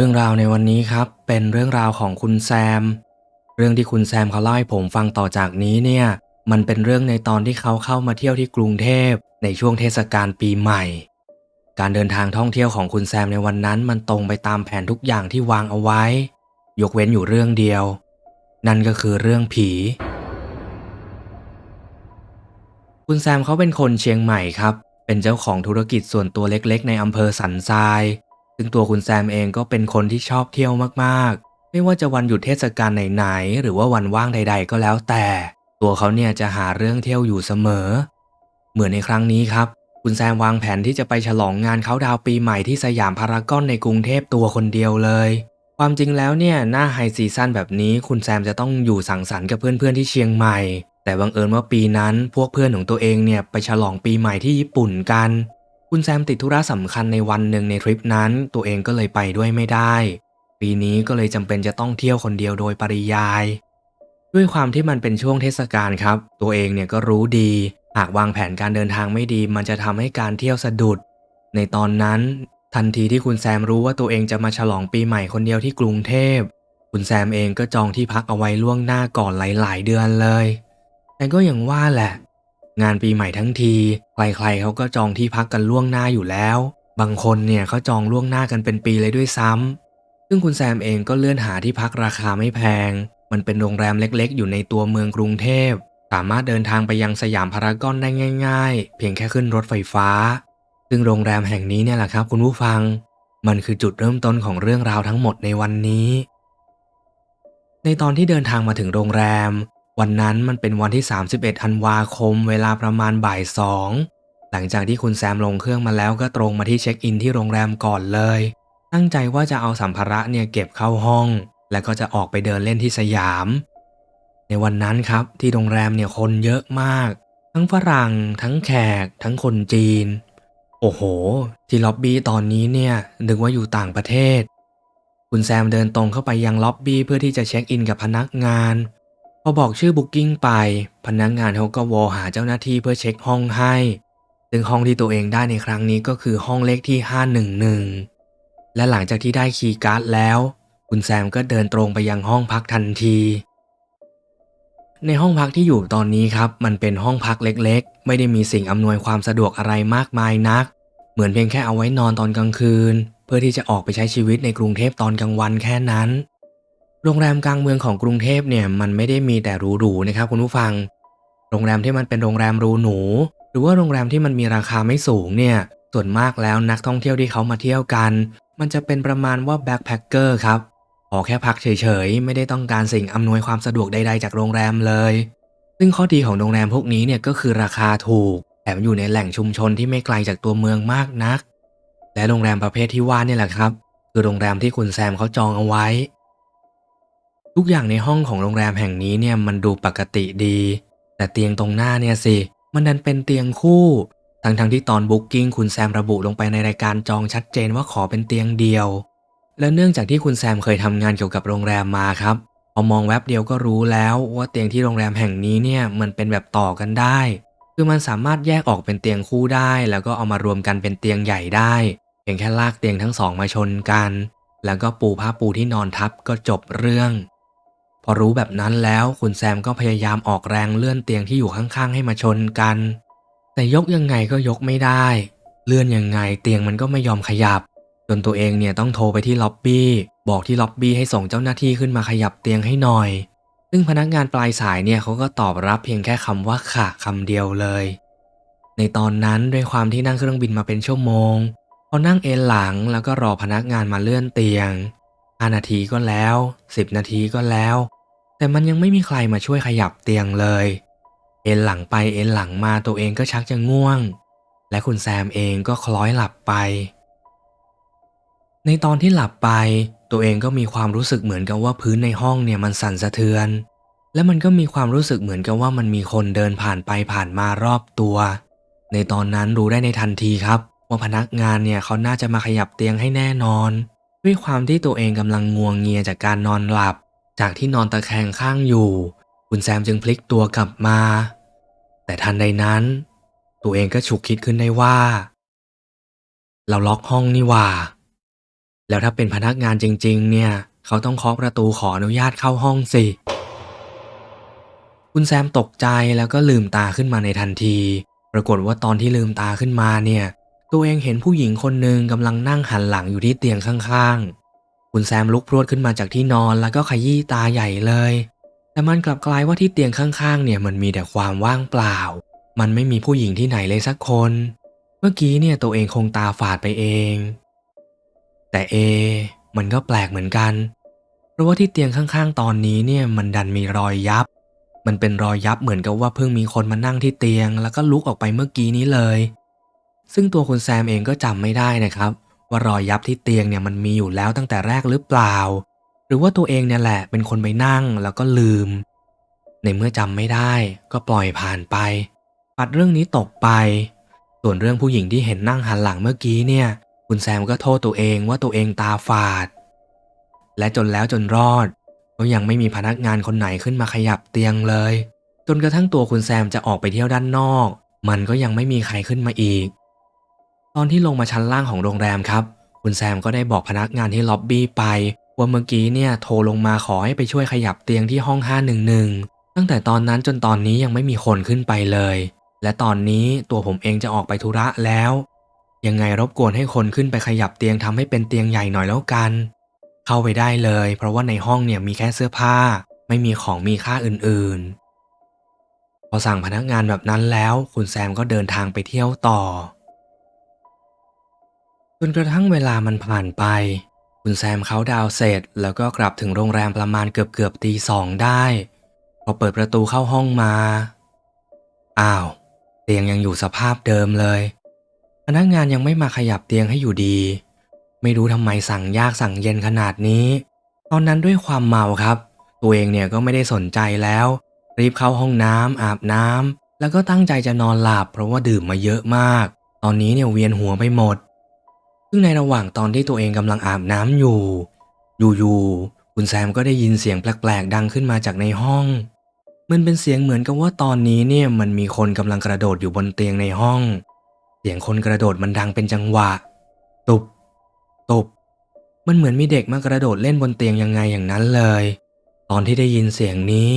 รื่องราวในวันนี้ครับ เป็นเรื่องราวของคุณแซม เรื่องที่คุณแซมเขาเล่าให้ผมฟังต่อจากนี้เนี่ย มันเป็นเรื่องในตอนที่เขาเข้ามาเที่ยวที่กรุงเทพในช่วงเทศกาลปีใหม่ การเดินทางท่องเที่ยวของคุณแซมในวันนั้นมันตรงไปตามแผนทุกอย่างที่วางเอาไว้ ยกเว้นอยู่เรื่องเดียว นั่นก็คือเรื่องผี คุณแซมเขาเป็นคนเชียงใหม่ครับ เป็นเจ้าของธุรกิจส่วนตัวเล็กๆ ในอำเภอสันทราย ซึ่งตัวคุณแซมเองก็เป็นคนที่ชอบเที่ยวมากๆ ไม่ว่าจะวันหยุดเทศกาลไหนๆหรือว่าวันว่างใด ๆ ก็แล้วแต่ ตัวเขาเนี่ยจะหาเรื่องเที่ยวอยู่เสมอ เหมือนในครั้งนี้ครับ คุณแซมวางแผนที่จะไปฉลองงานเขาดาวปีใหม่ที่สยามพารากอนในกรุงเทพตัวคนเดียวเลย ความจริงแล้วเนี่ยหน้าไฮซีซั่นแบบนี้ คุณแซมจะต้องอยู่สังสรรค์กับเพื่อนๆที่เชียงใหม่ แต่บังเอิญว่าปีนั้นพวกเพื่อนของตัวเองเนี่ยไปฉลองปีใหม่ที่ญี่ปุ่นกัน คุณแซมติดธุระสำคัญในวันหนึ่งในทริปนั้น ตัวเองก็เลยไปด้วยไม่ได้ ปีนี้ก็เลยจำเป็นจะต้องเที่ยวคนเดียวโดยปริยาย ด้วยความที่มันเป็นช่วงเทศกาลครับ ตัวเองเนี่ยก็รู้ดี หากวางแผนการเดินทางไม่ดี มันจะทำให้การเที่ยวสะดุด ในตอนนั้น ทันทีที่คุณแซมรู้ว่าตัวเองจะมาฉลองปีใหม่คนเดียวที่กรุงเทพ คุณแซมเองก็จองที่พักเอาไว้ล่วงหน้าก่อนหลาย ๆ เดือนเลย แต่ก็อย่างว่าแหละ งานปีใหม่ทั้งที ใครๆเขาก็จองที่พักกันล่วงหน้าอยู่แล้ว บางคนเนี่ยเขาจองล่วงหน้ากันเป็นปีเลยด้วยซ้ำซึ่งคุณแซมเองก็เลื่อนหาที่พักราคาไม่แพง มันเป็นโรงแรมเล็กๆ อยู่ในตัวเมืองกรุงเทพ สามารถเดินทางไปยังสยามพารากอนได้ง่าย ๆ เพียงแค่ขึ้นรถไฟฟ้า ซึ่งโรงแรมแห่งนี้เนี่ยแหละครับ คุณผู้ฟัง มันคือจุดเริ่มต้นของเรื่องราวทั้งหมดในวันนี้ ในตอนที่เดินทางมาถึงโรงแรม วันนั้นมันเป็นวันที่ 31 ธันวาคม เวลาประมาณบ่ายสองหลังจากที่คุณแซมลงเครื่องมาแล้วก็ตรงมาที่เช็คอินที่โรงแรมก่อนเลย ตั้งใจว่าจะเอาสัมภาระเนี่ยเก็บเข้าห้อง แล้วก็จะออกไปเดินเล่นที่สยาม ในวันนั้นครับที่โรงแรมเนี่ยคนเยอะมาก ทั้งฝรั่ง ทั้งแขก ทั้งคนจีน โอ้โห ที่ล็อบบี้ตอนนี้เนี่ยนึกว่าอยู่ต่างประเทศ คุณแซมเดินตรงเข้าไปยังล็อบบี้เพื่อที่จะเช็คอินกับพนักงาน พอบอกชื่อบุ๊กิ้งไป พนักงานเขาก็วอหาเจ้าหน้าที่เพื่อเช็คห้องให้ ซึ่งห้องที่ตัวเองได้ในครั้งนี้ก็คือห้องเลขที่ 511 และหลังจากที่ได้คีย์การ์ดแล้ว คุณแซมก็เดินตรงไปยังห้องพักทันที ในห้องพักที่อยู่ตอนนี้ครับ มันเป็นห้องพักเล็กๆ ไม่ได้มีสิ่งอำนวยความสะดวกอะไรมากมายนัก เหมือนเพียงแค่เอาไว้นอนตอนกลางคืน เพื่อที่จะออกไปใช้ชีวิตในกรุงเทพตอนกลางวันแค่นั้น โรงแรมกลางเมืองของกรุงเทพเนี่ยมันไม่ได้มีแต่หรูๆนะครับคุณผู้ฟัง โรงแรมที่มันเป็นโรงแรมหรูหนู หรือว่าโรงแรมที่มันมีราคาไม่สูงเนี่ยส่วนมากแล้วนักท่องเที่ยวที่เขามาเที่ยวกัน มันจะเป็นประมาณว่าแบ็คแพคเกอร์ครับขอแค่พักเฉยๆ ไม่ได้ต้องการสิ่งอำนวยความสะดวกใดๆจากโรงแรมเลย ซึ่งข้อดีของโรงแรมพวกนี้เนี่ยก็คือราคาถูกแถมอยู่ในแหล่งชุมชนที่ไม่ไกลจากตัวเมืองมากนัก และโรงแรมประเภทที่ว่านี่แหละครับ คือโรงแรมที่คุณแซมเขาจองเอาไว้ ทุกอย่างในห้องของโรงแรมแห่งนี้เนี่ยมันดูปกติดี แต่เตียงตรงหน้าเนี่ยสิมันดันเป็นเตียงคู่ ทั้งๆทที่ตอนบุ๊กิ้งคุณแซมระบุลงไปในรายการจองชัดเจนว่าขอเป็นเตียงเดียว และเนื่องจากที่คุณแซมเคยทำงานเกี่ยวกับโรงแรมมาครับพอมองแว็บเดียวก็รู้แล้วว่าเตียงที่โรงแรมแห่งนี้เนี่ยมันเป็นแบบต่อกันได้ คือมันสามารถแยกออกเป็นเตียงคู่ได้ แล้วก็เอามารวมกันเป็นเตียงใหญ่ได้เพียงแค่ลากเตียงทั้งสองมาชนกัน แล้วก็ปูผ้าปูที่นอนทับก็จบเรื่อง อรู้แบบนั้นแล้วคุณแซมก็พยายามออกแรงเลื่อนเตียงที่อยู่ข้างๆ ให้มาชนกัน แต่ยกยังไงก็ยกไม่ได้ เลื่อนยังไงเตียงมันก็ไม่ยอมขยับ จนตัวเองเนี่ยต้องโทรไปที่ล็อบบี้ บอกที่ล็อบบี้ให้ส่งเจ้าหน้าที่ขึ้นมาขยับเตียงให้หน่อย ซึ่งพนักงานปลายสายเนี่ยเขาก็ตอบรับเพียงแค่คำว่าค่ะคำเดียวเลย ในตอนนั้นด้วยความที่นั่งเครื่องบินมาเป็นชั่วโมงพอนั่งเอนหลังแล้วก็รอพนักงานมาเลื่อนเตียง5นาทีก็แล้ว 10 นาทีก็แล้ว แต่มันยังไม่มีใครมาช่วยขยับเตียงเลย เอ็นหลังไปเอ็นหลังมาตัวเองก็ชักจะง่วง และคุณแซมเองก็คล้อยหลับไป ในตอนที่หลับไปตัวเองก็มีความรู้สึกเหมือนกับว่าพื้นในห้องเนี่ยมันสั่นสะเทือน และมันก็มีความรู้สึกเหมือนกับว่ามันมีคนเดินผ่านไปผ่านมารอบตัว ในตอนนั้นรู้ได้ในทันทีครับ ว่าพนักงานเนี่ยเขาน่าจะมาขยับเตียงให้แน่นอน ด้วยความที่ตัวเองกำลังงวงเงียจากการนอนหลับ จากที่นอนตะแคงข้างอยู่ คุณแซมจึงพลิกตัวกลับมา แต่ทันใดนั้น ตัวเองก็ฉุกคิดขึ้นได้ว่า เราล็อกห้องนี่ว่า แล้วถ้าเป็นพนักงานจริง ๆ เนี่ย เขาต้องเคาะประตูขออนุญาตเข้าห้องสิ คุณแซมตกใจแล้วก็ลืมตาขึ้นมาในทันที ปรากฏว่าตอนที่ลืมตาขึ้นมาเนี่ย ตัวเองเห็นผู้หญิงคนหนึ่งกำลังนั่งหันหลังอยู่ที่เตียงข้างๆ คุณแซมลุกพรวดขึ้นมาจากที่นอนแล้วก็ขยี้ตาใหญ่เลย แต่มันกลับกลายว่าที่เตียงข้างๆ เนี่ยมันมีแต่ความว่างเปล่า มันไม่มีผู้หญิงที่ไหนเลยสักคน เมื่อกี้เนี่ยตัวเองคงตาฝาดไปเอง แต่เอ มันก็แปลกเหมือนกัน เพราะว่าที่เตียงข้างๆ ตอนนี้เนี่ยมันดันมีรอยยับ มันเป็นรอยยับเหมือนกับว่าเพิ่งมีคนมานั่งที่เตียง แล้วก็ลุกออกไปเมื่อกี้นี้เลย ซึ่งตัวคุณแซมเองก็จำไม่ได้นะครับ ว่ารอยยับที่เตียงเนี่ยมันมีอยู่แล้วตั้งแต่แรกหรือเปล่า หรือว่าตัวเองเนี่ยแหละเป็นคนไปนั่งแล้วก็ลืม ในเมื่อจำไม่ได้ก็ปล่อยผ่านไป ปัดเรื่องนี้ตกไป ส่วนเรื่องผู้หญิงที่เห็นนั่งหันหลังเมื่อกี้เนี่ย คุณแซมก็โทษตัวเองว่าตัวเองตาฝาด และจนแล้วจนรอด ก็ยังไม่มีพนักงานคนไหนขึ้นมาขยับเตียงเลย จนกระทั่งตัวคุณแซมจะออกไปเที่ยวด้านนอก มันก็ยังไม่มีใครขึ้นมาอีก ตอนที่ลงมาชั้นล่างของโรงแรมครับ คุณแซมก็ได้บอกพนักงานที่ล็อบบี้ไป ว่าเมื่อกี้เนี่ยโทรลงมาขอให้ไปช่วยขยับเตียงที่ห้อง 511 ตั้งแต่ตอนนั้นจนตอนนี้ยังไม่มีคนขึ้นไปเลย และตอนนี้ตัวผมเองจะออกไปธุระแล้ว ยังไงรบกวนให้คนขึ้นไปขยับเตียงทำให้เป็นเตียงใหญ่หน่อยแล้วกัน เข้าไปได้เลย เพราะว่าในห้องเนี่ยมีแค่เสื้อผ้า ไม่มีของมีค่าอื่นๆ พอสั่งพนักงานแบบนั้นแล้ว คุณแซมก็เดินทางไปเที่ยวต่อ จนกระทั่งเวลามันผ่านไป คุณแซมเขาดาวเสร็จ แล้วก็กลับถึงโรงแรมประมาณเกือบเกือบตีสองได้พอเปิดประตูเข้าห้องมา อ้าว เตียงยังอยู่สภาพเดิมเลย พนักงานยังไม่มาขยับเตียงให้อยู่ดี ไม่รู้ทำไมสั่งยากสั่งเย็นขนาดนี้ ตอนนั้นด้วยความเมาครับ ตัวเองเนี่ยก็ไม่ได้สนใจแล้ว รีบเข้าห้องน้ำอาบน้ำแล้วก็ตั้งใจจะนอนหลับเพราะว่าดื่มมาเยอะมาก ตอนนี้เนี่ยเวียนหัวไปหมด ซึ่งในระหว่างตอนที่ตัวเองกำลังอาบน้ำอยู่ อยู่ๆคุณแซมก็ได้ยินเสียงแปลกๆ ดังขึ้นมาจากในห้อง มันเป็นเสียงเหมือนกับว่าตอนนี้เนี่ยมันมีคนกำลังกระโดดอยู่บนเตียงในห้อง เสียงคนกระโดดมันดังเป็นจังหวะ ตุบ ตุบ มันเหมือนมีเด็กมากระโดดเล่นบนเตียงยังไงอย่างนั้นเลย ตอนที่ได้ยินเสียงนี้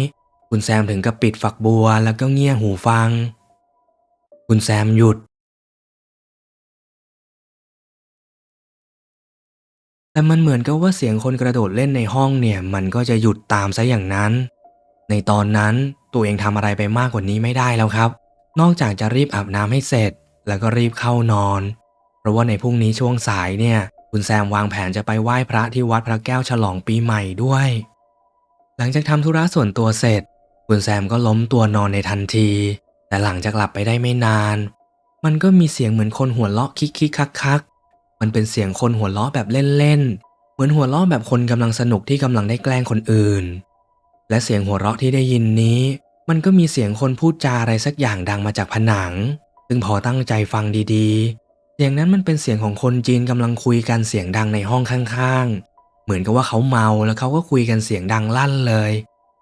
คุณแซมถึงกับปิดฝักบัวแล้วก็เงี่ยหูฟัง คุณแซมหยุด แต่มันเหมือนกับว่าเสียงคนกระโดดเล่นในห้องเนี่ย มันก็จะหยุดตามซะอย่างนั้น ในตอนนั้นตัวเองทำอะไรไปมากกว่านี้ไม่ได้แล้วครับ นอกจากจะรีบอาบน้ำให้เสร็จ แล้วก็รีบเข้านอน เพราะว่าในพรุ่งนี้ช่วงสายเนี่ย คุณแซมวางแผนจะไปไหว้พระที่วัดพระแก้วฉลองปีใหม่ด้วย หลังจากทำธุระส่วนตัวเสร็จ คุณแซมก็ล้มตัวนอนในทันที แต่หลังจากหลับไปได้ไม่นาน มันก็มีเสียงเหมือนคนหัวเราะคิกคิกคักคัก มันเป็นเสียงคนหัวเราะแบบเล่นๆ เหมือนหัวเราะแบบคนกำลังสนุกที่กำลังได้แกล้งคนอื่น และเสียงหัวเราะที่ได้ยินนี้ มันก็มีเสียงคนพูดจาอะไรสักอย่างดังมาจากผนัง ซึ่งพอตั้งใจฟังดีๆ เสียงนั้นมันเป็นเสียงของคนจีนกำลังคุยกันเสียงดังในห้องข้างๆ เหมือนกับว่าเขาเมาแล้วเขาก็คุยกันเสียงดังลั่นเลย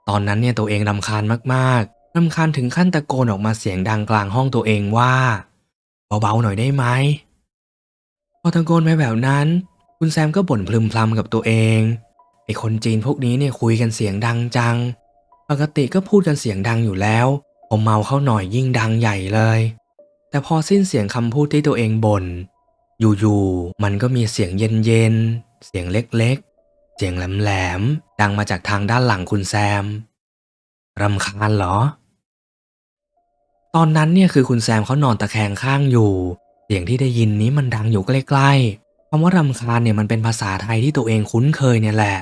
ตอนนั้นเนี่ยตัวเองรำคาญมากๆรำคาญถึงขั้นตะโกนออกมาเสียงดังกลางห้องตัวเองว่า เบาๆหน่อยได้ไหม อตะโกนไปแบบนั้น คุณแซมก็บ่นพลึมพลำกับตัวเองไอคนจีนพวกนี้เนี่ยคุยกันเสียงดังจัง ปกติก็พูดกันเสียงดังอยู่แล้วพอเมาเข้าหน่อยยิ่งดังใหญ่เลย แต่พอสิ้นเสียงคำพูดที่ตัวเองบน่นอยู่ๆมันก็มีเสียงเย็นๆเสียงเล็กๆ เสียงแหลมๆดังมาจากทางด้านหลังคุณแซมรำคาญเหรอ ตอนนั้นเนี่ยคือคุณแซมเขานอนตะแคงข้างอยู่ เสียงที่ได้ยินนี้มันดังอยู่ใกล้ๆคำว่ารำคาญเนี่ยมันเป็นภาษาไทยที่ตัวเองคุ้นเคยเนี่ยแหละ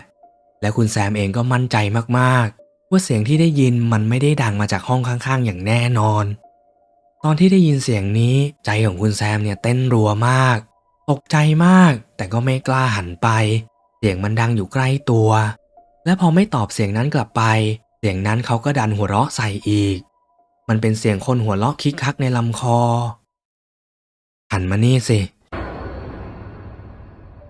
และคุณแซมเองก็มั่นใจมากๆ ว่าเสียงที่ได้ยินมันไม่ได้ดังมาจากห้องข้างๆ อย่างแน่นอน ตอนที่ได้ยินเสียงนี้ใจของคุณแซมเนี่ยเต้นรัวมาก ตกใจมาก แต่ก็ไม่กล้าหันไป เสียงมันดังอยู่ใกล้ตัว และพอไม่ตอบเสียงนั้นกลับไป เสียงนั้นเขาก็ดันหัวเราะใส่อีก มันเป็นเสียงคนหัวเราะคิกคักในลำคอ หันมานี่สิ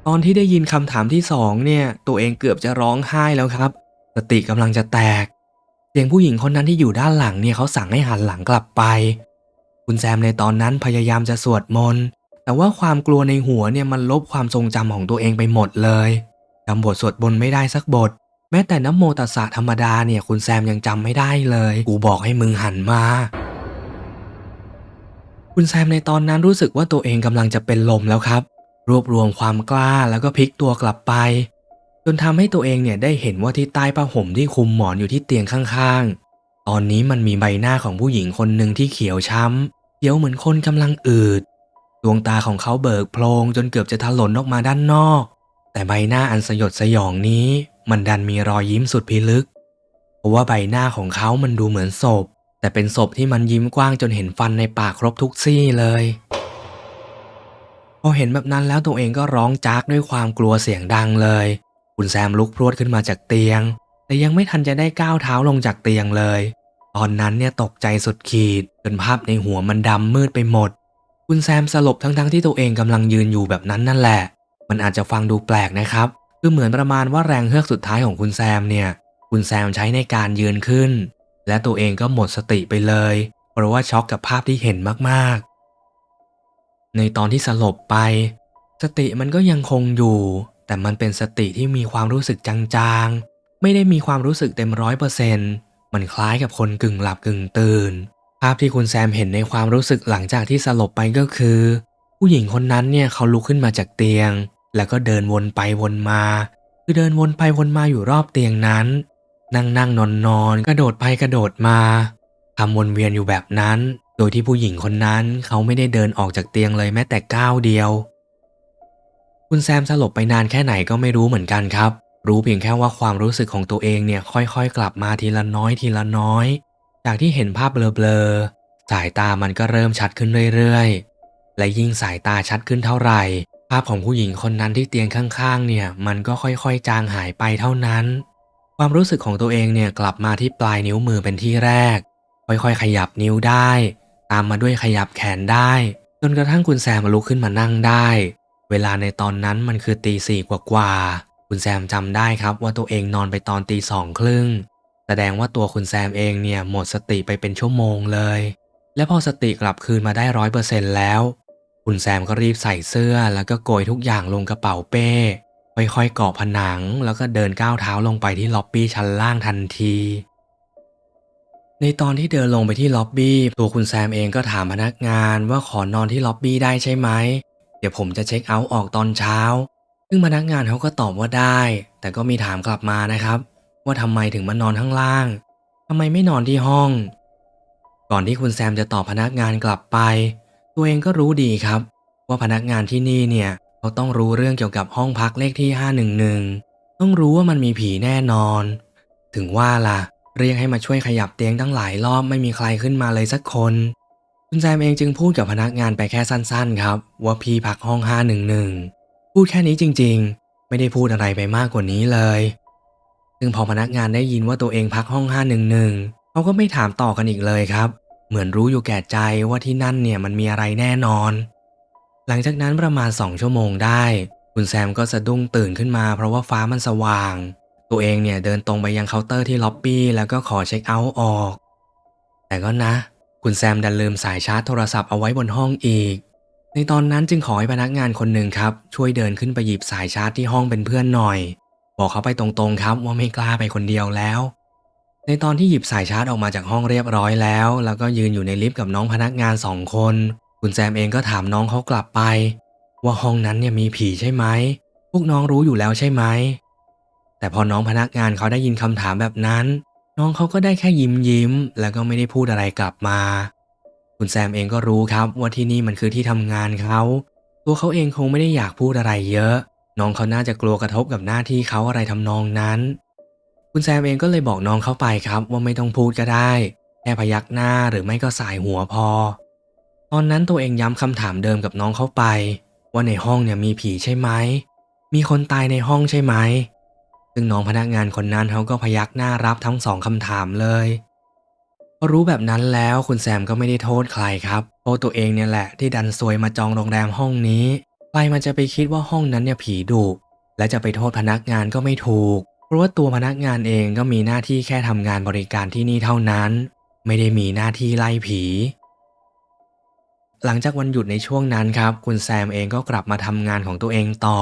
ตอนที่ได้ยินคำถามที่สองเนี่ย ตัวเองเกือบจะร้องไห้แล้วครับ สติกำลังจะแตก เสียงผู้หญิงคนนั้นที่อยู่ด้านหลังเนี่ยเขาสั่งให้หันหลังกลับไป คุณแซมในตอนนั้นพยายามจะสวดมนต์ แต่ว่าความกลัวในหัวเนี่ยมันลบความทรงจำของตัวเองไปหมดเลยจำบทสวดบนไม่ได้สักบท แม้แต่น้ำโมตัสสะธรรมดาเนี่ย คุณแซมยังจำไม่ได้เลย กูบอกให้มึงหันมา คุณแซมในตอนนั้นรู้สึกว่าตัวเองกำลังจะเป็นลมแล้วครับ รวบรวมความกล้าแล้วก็พลิกตัวกลับไป จนทำให้ตัวเองเนี่ยได้เห็นว่าที่ใต้ผ้าห่มที่คุมหมอนอยู่ที่เตียงข้างๆ ตอนนี้มันมีใบหน้าของผู้หญิงคนหนึ่งที่เขียวช้ำเขียวเหมือนคนกำลังอืด ดวงตาของเขาเบิกโพลงจนเกือบจะถลนออกมาด้านนอก แต่ใบหน้าอันสยดสยองนี้ มันดันมีรอยยิ้มสุดพิลึก เพราะว่าใบหน้าของเขามันดูเหมือนศพ แต่เป็นศพที่มันยิ้มกว้างจนเห็นฟันในปากครบทุกซี่เลยพอเห็นแบบนั้นแล้วตัวเองก็ร้องจากด้วยความกลัวเสียงดังเลย คุณแซมลุกพรวดขึ้นมาจากเตียง แต่ยังไม่ทันจะได้ก้าวเท้าลงจากเตียงเลย ตอนนั้นเนี่ยตกใจสุดขีดจนภาพในหัวมันดำมืดไปหมด คุณแซมสลบทั้งๆที่ตัวเองกำลังยืนอยู่แบบนั้นนั่นแหละ มันอาจจะฟังดูแปลกนะครับ คือเหมือนประมาณว่าแรงเฮือกสุดท้ายของคุณแซมเนี่ย คุณแซมใช้ในการยืนขึ้น และตัวเองก็หมดสติไปเลย เพราะว่าช็อกกับภาพที่เห็นมากๆ ในตอนที่สลบไป สติมันก็ยังคงอยู่ แต่มันเป็นสติที่มีความรู้สึกจางๆ ไม่ได้มีความรู้สึกเต็มร้อยเปอร์เซ็นต์มันคล้ายกับคนกึ่งหลับกึ่งตื่น ภาพที่คุณแซมเห็นในความรู้สึกหลังจากที่สลบไปก็คือ ผู้หญิงคนนั้นเนี่ยเขาลุกขึ้นมาจากเตียง แล้วก็เดินวนไปวนมา คือเดินวนไปวนมาอยู่รอบเตียงนั้น นั่งนั่งนอนนอนกระโดดไปกระโดดมาทำวนเวียนอยู่แบบนั้น โดยที่ผู้หญิงคนนั้นเขาไม่ได้เดินออกจากเตียงเลยแม้แต่ก้าวเดียว คุณแซมสลบไปนานแค่ไหนก็ไม่รู้เหมือนกันครับ รู้เพียงแค่ว่าความรู้สึกของตัวเองเนี่ยค่อยๆ กลับมาทีละน้อยทีละน้อย จากที่เห็นภาพเบลอๆสายตามันก็เริ่มชัดขึ้นเรื่อยๆ และยิ่งสายตาชัดขึ้นเท่าไหร่ ภาพของผู้หญิงคนนั้นที่เตียงข้างๆ เนี่ยมันก็ค่อยๆ จางหายไปเท่านั้น ความรู้สึกของตัวเองเนี่ยกลับมาที่ปลายนิ้วมือเป็นที่แรก ค่อยๆ ขยับนิ้วได้ ตามมาด้วยขยับแขนได้ จนกระทั่งคุณแซมลุกขึ้นมานั่งได้ เวลาในตอนนั้นมันคือตีสี่กว่าๆคุณแซมจำได้ครับว่าตัวเองนอนไปตอนตีสองครึ่งแสดงว่าตัวคุณแซมเองเนี่ยหมดสติไปเป็นชั่วโมงเลย และพอสติกลับคืนมาได้ร้อยเปอร์เซ็นต์แล้ว คุณแซมก็รีบใส่เสื้อแล้วก็โกยทุกอย่างลงกระเป๋าเป้ ค่อยๆเกาะผนังแล้วก็เดินก้าวเท้าลงไปที่ล็อบบี้ชั้นล่างทันที ในตอนที่เดินลงไปที่ล็อบบี้ตัวคุณแซมเองก็ถามพนักงานว่าขอนอนที่ล็อบบี้ได้ใช่ไหมเดี๋ยวผมจะเช็คเอาท์ออกตอนเช้า ซึ่งพนักงานเขาก็ตอบว่าได้ แต่ก็มีถามกลับมานะครับ ว่าทำไมถึงมานอนข้างล่างทำไมไม่นอนที่ห้อง ก่อนที่คุณแซมจะตอบพนักงานกลับไป ตัวเองก็รู้ดีครับ ว่าพนักงานที่นี่เนี่ย เขาต้องรู้เรื่องเกี่ยวกับห้องพักเลขที่ 511 ต้องรู้ว่ามันมีผีแน่นอน ถึงว่าล่ะ เรียกให้มาช่วยขยับเตียงตั้งหลายรอบไม่มีใครขึ้นมาเลยสักคน คุณแซมเองจึงพูดกับพนักงานไปแค่สั้นๆ ครับ ว่าพี่พักห้อง 511 พูดแค่นี้จริงๆ ไม่ได้พูดอะไรไปมากกว่านี้เลย ซึ่งพอพนักงานได้ยินว่าตัวเองพักห้อง 511 เขาก็ไม่ถามต่อกันอีกเลยครับ เหมือนรู้อยู่แก่ใจว่าที่นั่นเนี่ยมันมีอะไรแน่นอน หลังจากนั้นประมาณ 2 ชั่วโมงได้ คุณแซมก็สะดุ้งตื่นขึ้นมาเพราะว่าฟ้ามันสว่าง ตัวเองเนี่ยเดินตรงไปยังเคาน์เตอร์ที่ล็อบบี้แล้วก็ขอเช็คเอาท์ออก แต่ก็นะ คุณแซมดันลืมสายชาร์จโทรศัพท์เอาไว้บนห้องอีก ในตอนนั้นจึงขอให้พนักงานคนหนึ่งครับ ช่วยเดินขึ้นไปหยิบสายชาร์จที่ห้องเป็นเพื่อนหน่อย บอกเขาไปตรงๆครับว่าไม่กล้าไปคนเดียวแล้วในตอนที่หยิบสายชาร์จออกมาจากห้องเรียบร้อยแล้ว แล้วก็ยืนอยู่ในลิฟต์กับน้องพนักงานสองคน คุณแซมเองก็ถามน้องเขากลับไป ว่าห้องนั้นเนี่ยมีผีใช่ไหม พวกน้องรู้อยู่แล้วใช่ไหม แต่พอน้องพนักงานเขาได้ยินคำถามแบบนั้น น้องเขาก็ได้แค่ยิ้มยิ้ม แล้วก็ไม่ได้พูดอะไรกลับมา คุณแซมเองก็รู้ครับว่าที่นี่มันคือที่ทำงานเขาตัวเขาเองคงไม่ได้อยากพูดอะไรเยอะ น้องเขาน่าจะกลัวกระทบกับหน้าที่เขาอะไรทำนองนั้น คุณแซมเองก็เลยบอกน้องเขาไปครับว่าไม่ต้องพูดก็ได้ แค่พยักหน้าหรือไม่ก็สายหัวพอ ตอนนั้นตัวเองย้ำคำถามเดิมกับน้องเขาไป ว่าในห้องเนี่ยมีผีใช่ไหม มีคนตายในห้องใช่ไหม ซึ่งน้องพนักงานคนนั้นเขาก็พยักหน้ารับทั้งสองคำถามเลยพอรู้แบบนั้นแล้วคุณแซมก็ไม่ได้โทษใครครับเพราะตัวเองเนี่ยแหละที่ดันซวยมาจองโรงแรมห้องนี้ใครมันจะไปคิดว่าห้องนั้นเนี่ยผีดุและจะไปโทษพนักงานก็ไม่ถูก เพราะว่าตัวพนักงานเองก็มีหน้าที่แค่ทำงานบริการที่นี่เท่านั้น ไม่ได้มีหน้าที่ไล่ผี หลังจากวันหยุดในช่วงนั้นครับ คุณแซมเองก็กลับมาทำงานของตัวเองต่อ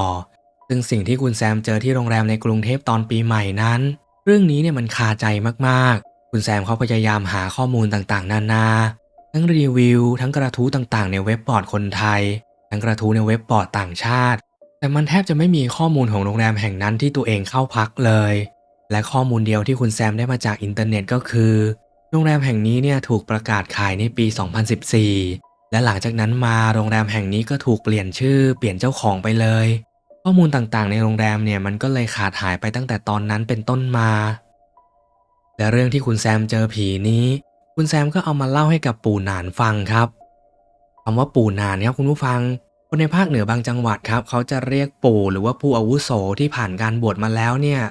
ซึ่งสิ่งที่คุณแซมเจอที่โรงแรมในกรุงเทพตอนปีใหม่นั้น เรื่องนี้เนี่ยมันคาใจมากๆ คุณแซมเขาพยายามหาข้อมูลต่างๆ นานา ทั้งรีวิว ทั้งกระทู้ต่างๆ ในเว็บบอร์ดคนไทย ทั้งกระทู้ในเว็บบอร์ดต่างชาติ แต่มันแทบจะไม่มีข้อมูลของโรงแรมแห่งนั้นที่ตัวเองเข้าพักเลย และข้อมูลเดียวที่คุณแซมได้มาจากอินเทอร์เน็ตก็คือ โรงแรมแห่งนี้เนี่ยถูกประกาศขายในปี 2014 และหลังจากนั้นมาโรงแรมแห่งนี้ก็ถูกเปลี่ยนชื่อเปลี่ยนเจ้าของไปเลย ข้อมูลต่างๆ ในโรงแรมเนี่ยมันก็เลยขาดหายไปตั้งแต่ตอนนั้นเป็นต้นมา และเรื่องที่คุณแซมเจอผีนี้ คุณแซมก็เอามาเล่าให้กับปู่หนานฟังครับคำว่าปู่นานครับคุณผู้ฟัง คนในภาคเหนือบางจังหวัดครับ เขาจะเรียกปู่หรือว่าผู้อาวุโสที่ผ่านการบวชมาแล้วเนี่ย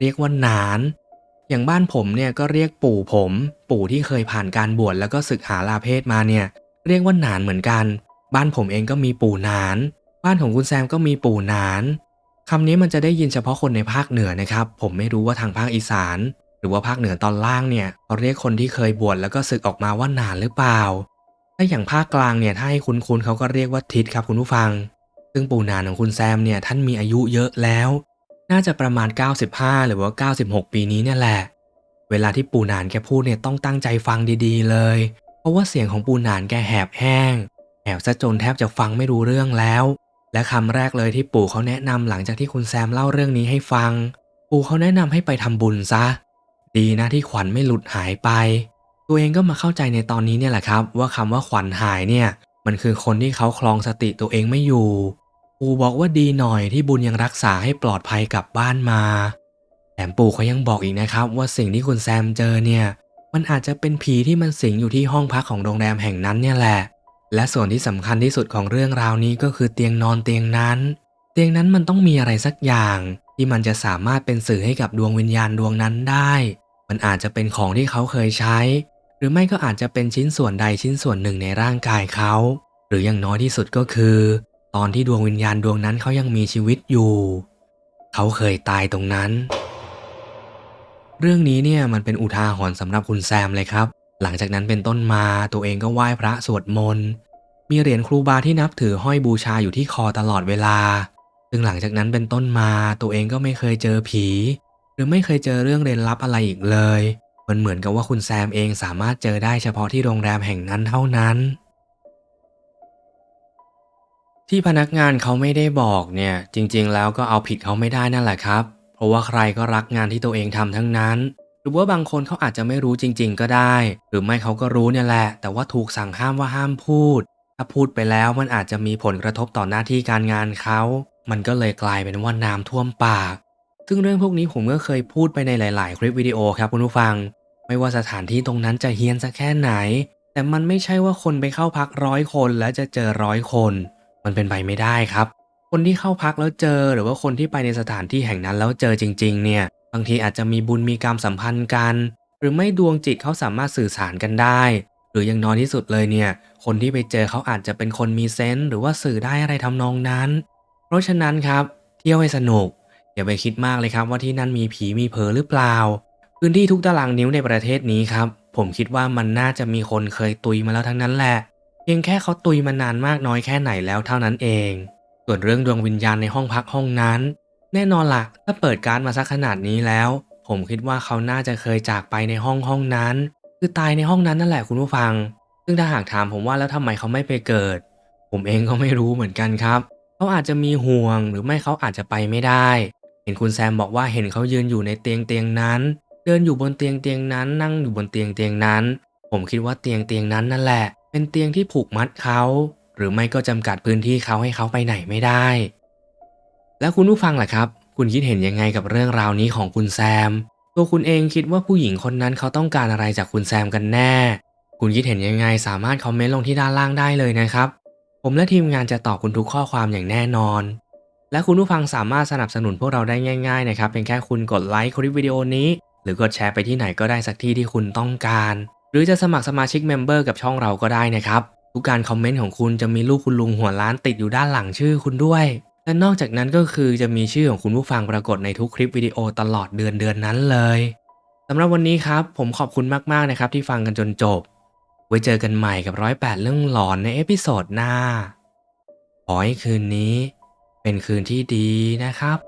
เรียกว่านาน อย่างบ้านผมเนี่ยก็เรียกปู่ผม ปู่ที่เคยผ่านการบวชแล้วก็ศึกหาลาเพศมาเนี่ย เรียกว่าหนานเหมือนกัน บ้านผมเองก็มีปู่หนาน บ้านของคุณแซมก็มีปู่หนานคำนี้มันจะได้ยินเฉพาะคนในภาคเหนือนะครับ ผมไม่รู้ว่าทางภาคอีสาน หรือว่าภาคเหนือตอนล่างเนี่ยเขาเรียกคนที่เคยบวชแล้วก็ศึกออกมาว่าหนานหรือเปล่า ถ้าอย่างภาคกลางเนี่ยถ้าให้คุ้นๆเขาก็เรียกว่าทิศครับคุณผู้ฟัง ซึ่งปู่หนานของคุณแซมเนี่ยท่านมีอายุเยอะแล้ว น่าจะประมาณ 95 หรือว่า 96 ปีนี้เนี่ยแหละ เวลาที่ปู่หนานแกพูดเนี่ยต้องตั้งใจฟังดีๆเลย เพราะว่าเสียงของปูหนานแกแหบแห้ง แหบซะจนแทบจะฟังไม่รู้เรื่องแล้ว และคำแรกเลยที่ปู่เขาแนะนำหลังจากที่คุณแซมเล่าเรื่องนี้ให้ฟัง ปู่เขาแนะนำให้ไปทำบุญซะ ดีนะที่ขวัญไม่หลุดหายไป ตัวเองก็มาเข้าใจในตอนนี้เนี่ยแหละครับ ว่าคำว่าขวัญหายเนี่ย มันคือคนที่เขาคลองสติตัวเองไม่อยู่ ปู่บอกว่าดีหน่อยที่บุญยังรักษาให้ปลอดภัยกลับบ้านมาแถมปู่เขายังบอกอีกนะครับว่าสิ่งที่คุณแซมเจอเนี่ย มันอาจจะเป็นผีที่มันสิงอยู่ที่ห้องพักของโรงแรมแห่งนั้นเนี่ยแหละ และส่วนที่สำคัญที่สุดของเรื่องราวนี้ก็คือเตียงนอนเตียงนั้น เตียงนั้นมันต้องมีอะไรสักอย่าง ที่มันจะสามารถเป็นสื่อให้กับดวงวิญญาณดวงนั้นได้ มันอาจจะเป็นของที่เขาเคยใช้ หรือไม่ก็อาจจะเป็นชิ้นส่วนใดชิ้นส่วนหนึ่งในร่างกายเขา หรืออย่างน้อยที่สุดก็คือ ตอนที่ดวงวิญญาณดวงนั้นเขายังมีชีวิตอยู่ เขาเคยตายตรงนั้น เรื่องนี้เนี่ยมันเป็นอุทาหรณ์สำหรับคุณแซมเลยครับ หลังจากนั้นเป็นต้นมาตัวเองก็ไหว้พระสวดมนต์มีเหรียญครูบาที่นับถือห้อยบูชาอยู่ที่คอตลอดเวลา ซึ่งหลังจากนั้นเป็นต้นมาตัวเองก็ไม่เคยเจอผี หรือไม่เคยเจอเรื่องเร้นลับอะไรอีกเลย มันเหมือนกับว่าคุณแซมเองสามารถเจอได้เฉพาะที่โรงแรมแห่งนั้นเท่านั้น ที่พนักงานเขาไม่ได้บอกเนี่ยจริงๆแล้วก็เอาผิดเขาไม่ได้นั่นแหละครับ เพราะว่าใครก็รักงานที่ตัวเองทำทั้งนั้น หรือว่าบางคนเขาอาจจะไม่รู้จริง ๆ ก็ได้ หรือไม่เขาก็รู้เนี่ยแหละ แต่ว่าถูกสั่งห้ามว่าห้ามพูด ถ้าพูดไปแล้วมันอาจจะมีผลกระทบต่อหน้าที่การงานเขา มันก็เลยกลายเป็นว่าน้ำท่วมปาก ซึ่งเรื่องพวกนี้ผมก็เคยพูดไปในหลาย ๆ คลิปวิดีโอครับคุณผู้ฟัง ไม่ว่าสถานที่ตรงนั้นจะเฮี้ยนสักแค่ไหน แต่มันไม่ใช่ว่าคนไปเข้าพักร้อยคนแล้วจะเจอร้อยคน มันเป็นไปไม่ได้ครับ คนที่เข้าพักแล้วเจอ หรือว่าคนที่ไปในสถานที่แห่งนั้นแล้วเจอจริง ๆ เนี่ย บางทีอาจจะมีบุญมีกรรมสัมพันธ์กัน หรือไม่ดวงจิตเขาสามารถสื่อสารกันได้ หรืออยังน้อยที่สุดเลยเนี่ย คนที่ไปเจอเขาอาจจะเป็นคนมีเซนส์หรือว่าสื่อได้อะไรทำนองนั้น เพราะฉะนั้นครับ เที่ยวให้สนุกอย่าไปคิดมากเลยครับว่าที่นั่นมีผีมีเผลอหรือเปล่า พื้นที่ทุกตารางนิ้วในประเทศนี้ครับ ผมคิดว่ามันน่าจะมีคนเคยตุยมาแล้วทั้งนั้นแหละ เพียงแค่เขาตุยมานานมากน้อยแค่ไหนแล้วเท่านั้นเอง ส่วนเรื่องดวงวิญญาณในห้องพักห้องนั้น แน่นอนละ่ะ ถ้าเปิดการ์ดมาสักขนาดนี้แล้ว ผมคิดว่าเขาน่าจะเคยจากไปในห้องห้องนั้น คือตายในห้องนั้นนั่นแหละคุณผู้ฟัง ซึ่งถ้าหากถามผมว่าแล้วทำไมเขาไม่ไปเกิด ผมเองก็ไม่รู้เหมือนกันครับ เขาอาจจะมีห่วงหรือไม่เขาอาจจะไปไม่ได้ เห็นคุณแซมบอกว่าเห็นเขายืนอยู่ในเตียงเตียงนั้น เดินอยู่บนเตียงเตียงนั้น นั่งอยู่บนเตียงเตียงนั้น ผมคิดว่าเตียงเตียงนั้นนั่นแหละ เป็นเตียงที่ผูกมัดเขา หรือไม่ก็จำกัดพื้นที่เขาให้เขาไปไหนไม่ได้ แล้วคุณผู้ฟังล่ะครับ คุณคิดเห็นยังไงกับเรื่องราวนี้ของคุณแซม ตัวคุณเองคิดว่าผู้หญิงคนนั้นเขาต้องการอะไรจากคุณแซมกันแน่ คุณคิดเห็นยังไงสามารถคอมเมนต์ลงที่ด้านล่างได้เลยนะครับ ผมและทีมงานจะตอบคุณทุกข้อความอย่างแน่นอน และคุณผู้ฟังสามารถสนับสนุนพวกเราได้ง่ายๆนะครับเพียงแค่คุณกดไลค์คลิปวิดีโอนี้ หรือกดแชร์ไปที่ไหนก็ได้สักที่ที่คุณต้องการ หรือจะสมัครสมาชิกเมมเบอร์กับช่องเราก็ได้นะครับ ทุกการคอมเมนต์ของคุณจะมีรูปคุณลุงหัวล้านติดอยู่ด้านหลังชื่อคุณด้วย และนอกจากนั้นก็คือจะมีชื่อของคุณผู้ฟังปรากฏในทุกคลิปวิดีโอตลอดเดือนเดือนนั้นเลยสำหรับวันนี้ครับ ผมขอบคุณมากๆนะครับที่ฟังกันจนจบ ไว้เจอกันใหม่กับร้อยแปดเรื่องหลอนในเอพิโซดหน้า ขอให้คืนนี้ เป็นคืนที่ดีนะครับ